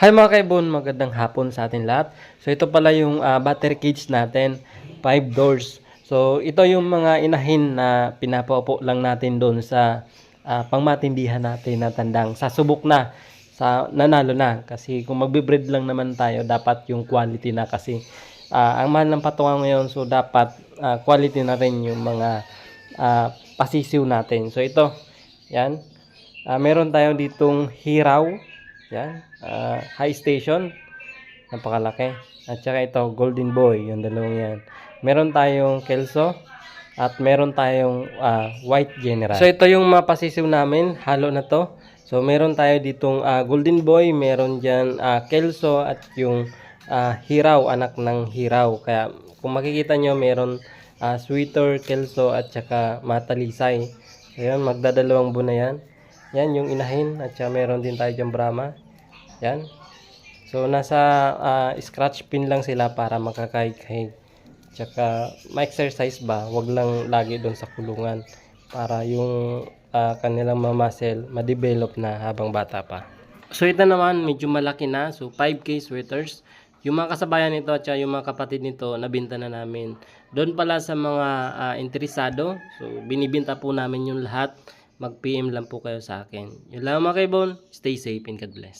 Hi mga kaibon, magandang hapon sa atin lahat. So ito pala yung ah, battery cage natin, 5 doors. So ito yung mga inahin na pinapaupo lang natin doon sa ah, pangmatindihan natin na tandang sasubok na sa nanalo na kasi kung magbe-breed lang naman tayo dapat yung quality na kasi ah, ang mahal ng patungan ngayon so dapat ah, quality na rin yung mga ah, pasisiw natin. So ito, yan. Ah, meron tayong ditong hiraw. Yan. ah, high station. Napakalaki. At saka ito, golden boy. Yung dalawang yan. Meron tayong kelso. At meron tayong ah, white general. So ito yung mga pasisiw namin. Halo na to. So meron tayo ditong ah, golden boy. Meron dyan ah, kelso. At yung ah, hiraw. Anak ng hiraw. Kaya kung makikita nyo, meron ah, sweeter, kelso, at saka matalisay. Yun, magdadalawang buo na yan. Yan yung inahin at saka meron din tayo dyan Brahma. Yan. So nasa ah, scratch pin lang sila para makakahig-hig. Tsaka ma-exercise ba, wag lang lagi doon sa kulungan para yung ah, kanilang mamasel ma-develop na habang bata pa. So ito naman medyo malaki na. So 5k sweaters. Yung mga kasabayan nito at yung mga kapatid nito nabinta na namin. Doon pala sa mga ah, interesado, so binibinta po namin yung lahat. Mag-PM lang po kayo sa akin. Yun lang mga kaibon. Stay safe and God bless.